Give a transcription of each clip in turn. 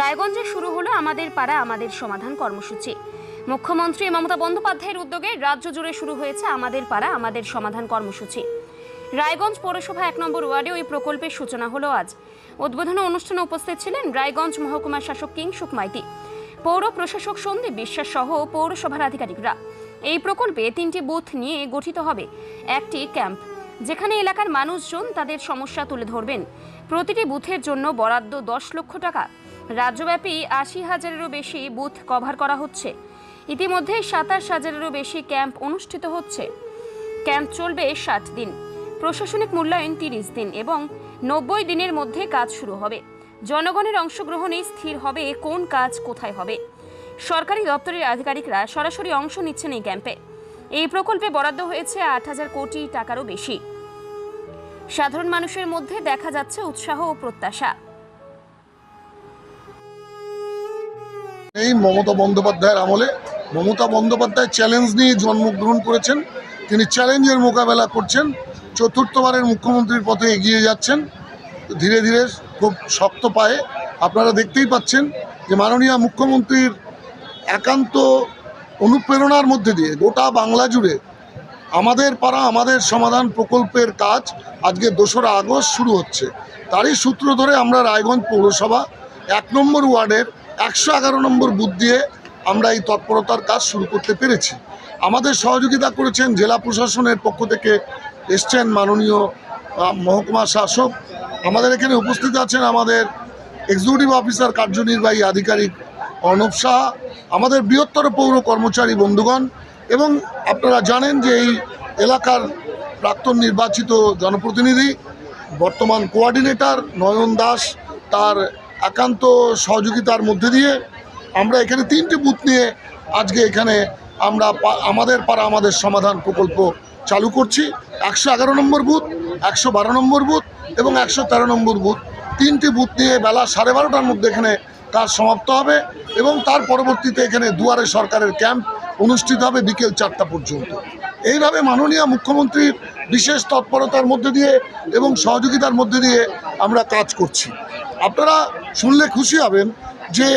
রায়গঞ্জে শুরু হলো আমাদের পাড়া, আমাদের সমাধান কর্মসূচি। মুখ্যমন্ত্রী মমতা বন্দ্যোপাধ্যায়ের উদ্যোগে রাজ্য জুড়ে শুরু হয়েছে আমাদের পাড়া, আমাদের সমাধান কর্মসূচি। রায়গঞ্জ পৌরসভা এক নম্বর ওয়ার্ডে ওই প্রকল্পের সূচনা হলো আজ। উদ্বোধনী অনুষ্ঠানে উপস্থিত ছিলেন রায়গঞ্জ মহকুমা শাসক কিংসুক মাইতি পৌর প্রশাসক সন্দীপ বিশ্বাস সহ পৌরসভার আধিকারিকরা। এই প্রকল্পে তিনটি বুথ নিয়ে গঠিত হবে একটি ক্যাম্প, যেখানে এলাকার মানুষজন তাদের সমস্যা তুলে ধরবেন। প্রতিটি বুথের জন্য বরাদ্দ দশ লক্ষ টাকা। রাজ্যব্যাপী আশি হাজারেরও বেশি বুথ কভার করা হচ্ছে। ইতিমধ্যে সাতাশ হাজারেরও বেশি ক্যাম্প অনুষ্ঠিত হচ্ছে। ক্যাম্প চলবে ষাট দিন, প্রশাসনিক মূল্যায়ন তিরিশ দিন এবং নব্বই দিনের মধ্যে কাজ শুরু হবে। জনগণের অংশগ্রহণে স্থির হবে কোন কাজ কোথায় হবে। সরকারি দপ্তরের আধিকারিকরা সরাসরি অংশ নিচ্ছেন এই ক্যাম্পে। এই প্রকল্পে বরাদ্দ হয়েছে আট হাজার কোটি টাকারও বেশি। সাধারণ মানুষের মধ্যে দেখা যাচ্ছে উৎসাহ ও প্রত্যাশা। এই মমতা বন্দ্যোপাধ্যায়ের আমলে মমতা বন্দ্যোপাধ্যায় চ্যালেঞ্জ নিয়ে জন্মগ্রহণ করেছেন। তিনি চ্যালেঞ্জের মোকাবেলা করছেন, চতুর্থবারের মুখ্যমন্ত্রীর পথে এগিয়ে যাচ্ছেন। ধীরে ধীরে খুব শক্ত পায়ে আপনারা দেখতেই পাচ্ছেন যে মাননীয় মুখ্যমন্ত্রীর একান্ত অনুপ্রেরণার মধ্যে দিয়ে গোটা বাংলা জুড়ে আমাদের পাড়া, আমাদের সমাধান প্রকল্পের কাজ আজকে দোসরা আগস্ট শুরু হচ্ছে। তারই সূত্র ধরে আমরা রায়গঞ্জ পৌরসভা এক নম্বর ওয়ার্ডের একশো এগারো নম্বর বুথ দিয়ে আমরা এই তৎপরতার কাজ শুরু করতে পেরেছি। আমাদের সহযোগিতা করেছেন জেলা প্রশাসনের পক্ষ থেকে এসছেন মাননীয় মহকুমা শাসক। আমাদের এখানে উপস্থিত আছেন আমাদের এক্সিকিউটিভ অফিসার কার্যনির্বাহী আধিকারিক অর্ণব সাহা, আমাদের বৃহত্তর পৌর কর্মচারী বন্ধুগণ এবং আপনারা জানেন যে এই এলাকার প্রাক্তন নির্বাচিত জনপ্রতিনিধি, বর্তমান কোঅর্ডিনেটর নয়ন দাস, তার একান্ত সহযোগিতার মধ্যে দিয়ে আমরা এখানে তিনটি বুথ নিয়ে আজকে এখানে আমরা আমাদের পাড়া, আমাদের সমাধান প্রকল্প চালু করছি। একশো এগারো নম্বর বুথ, একশো বারো নম্বর বুথ এবং একশো তেরো নম্বর বুথ। তিনটি বুথ নিয়ে বেলা সাড়ে বারোটার মধ্যে এখানে কাজ সমাপ্ত হবে এবং তার পরবর্তীতে এখানে দুয়ারে সরকারের ক্যাম্প অনুষ্ঠিত হবে বিকেল চারটা পর্যন্ত। এইভাবে মাননীয় মুখ্যমন্ত্রীর বিশেষ তৎপরতার মধ্যে দিয়ে এবং সহযোগিতার মধ্যে দিয়ে আমরা কাজ করছি। আপনারা শুনলে খুশি হবেন যে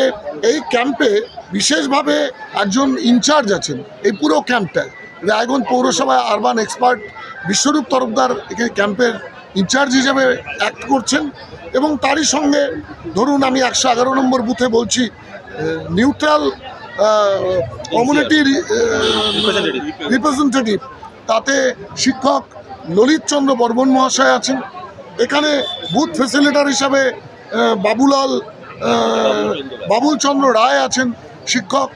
এই ক্যাম্পে বিশেষভাবে একজন ইনচার্জ আছেন, এই পুরো ক্যাম্পটায় রায়গঞ্জ পৌরসভা আরবান এক্সপার্ট বিশ্বরূপ তরফদার এখানে ক্যাম্পের ইনচার্জ হিসেবে অ্যাক্ট করছেন এবং তারই সঙ্গে ধরুন আমি একশো এগারো নম্বর বুথে বলছি নিউট্রাল কমিউনিটির রিপ্রেজেন্টেটিভ তাতে শিক্ষক ললিত চন্দ্র বর্মন মহাশয় আছেন। এখানে বুথ ফেসিলিটার হিসাবে বাবুলাল আহ, বাবুল চন্দ্র রায় আছেন শিক্ষক।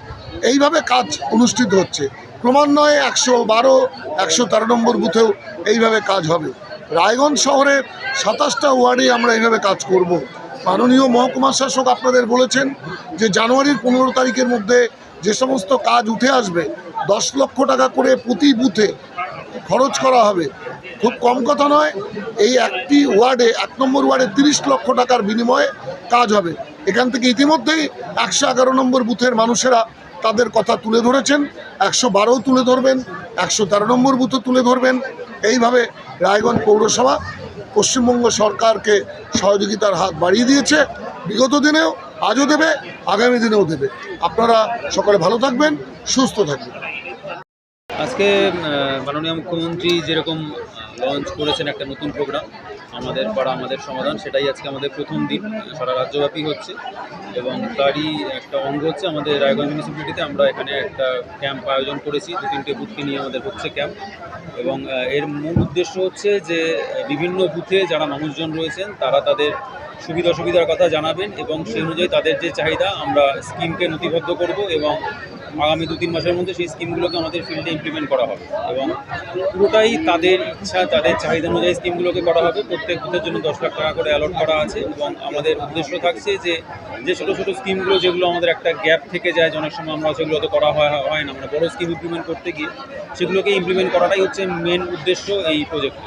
এইভাবে কাজ অনুষ্ঠিত হচ্ছে। ক্রমান্বয়ে একশো বারো একশো তেরো নম্বর বুথেও এইভাবে কাজ হবে। রায়গঞ্জ শহরের সাতাশটা ওয়ার্ডে আমরা এইভাবে কাজ করব। মাননীয় মহকুমা শাসক আপনাদের বলেছেন যে জানুয়ারির পনেরো তারিখের মধ্যে যে সমস্ত কাজ উঠে আসবে দশ লক্ষ টাকা করে প্রতি বুথে খরচ করা হবে। খুব কম কথা নয়, এই একটি ওয়ার্ডে, এক নম্বর ওয়ার্ডে তিরিশ লক্ষ টাকার বিনিময়ে কাজ হবে। এখান থেকে ইতিমধ্যেই একশো এগারো নম্বর বুথের মানুষেরা তাদের কথা তুলে ধরেছেন, একশো বারো তুলে ধরবেন, একশো তেরো নম্বর বুথও তুলে ধরবেন। এইভাবে রায়গঞ্জ পৌরসভা পশ্চিমবঙ্গ সরকারকে সহযোগিতার হাত বাড়িয়ে দিয়েছে। বিগত দিনেও আজও দেবে, আগামী দিনেও দেবে। আপনারা সকলে ভালো থাকবেন, সুস্থ থাকবেন। আজকে মাননীয় মুখ্যমন্ত্রী যেরকম লঞ্চ করেছেন একটা নতুন প্রোগ্রাম। আমাদের পাড়া, আমাদের সমাধান, সেটাই আজকে আমাদের প্রথম দিন। সারা রাজ্যব্যাপী হচ্ছে এবং তারই একটা অঙ্গ হচ্ছে আমাদের রায়গঞ্জ মিউনিসিপ্যালিটিতে আমরা এখানে একটা ক্যাম্প আয়োজন করেছি, দু তিনটে বুথকে নিয়ে আমাদের হচ্ছে ক্যাম্প এবং এর মূল উদ্দেশ্য হচ্ছে যে বিভিন্ন বুথে যারা মানুষজন রয়েছেন, তারা তাদের সুবিধা অসুবিধার কথা জানাবেন এবং সেই অনুযায়ী তাদের যে চাহিদা, আমরা স্কিমকে নথিবদ্ধ করব এবং আগামী দু তিন মাসের মধ্যে সেই স্কিমগুলোকে আমাদের ফিল্ডে ইমপ্লিমেন্ট করা হবে। এবং পুরোটাই তাদের ইচ্ছা, তাদের চাহিদা অনুযায়ী স্কিমগুলোকে করা হবে। প্রত্যেক বুথের জন্য দশ লাখ টাকা করে অ্যালট করা আছে এবং আমাদের উদ্দেশ্য থাকছে যে যে ছোটো ছোটো স্কিমগুলো যেগুলো আমাদের একটা গ্যাপ থেকে যায় অনেক সময় আমরা সেগুলো তো করা হয় হয় না। আমরা বড়ো স্কিম ইমপ্লিমেন্ট করতে গিয়ে সেগুলোকে ইমপ্লিমেন্ট করাটাই হচ্ছে মেন উদ্দেশ্য এই প্রজেক্টে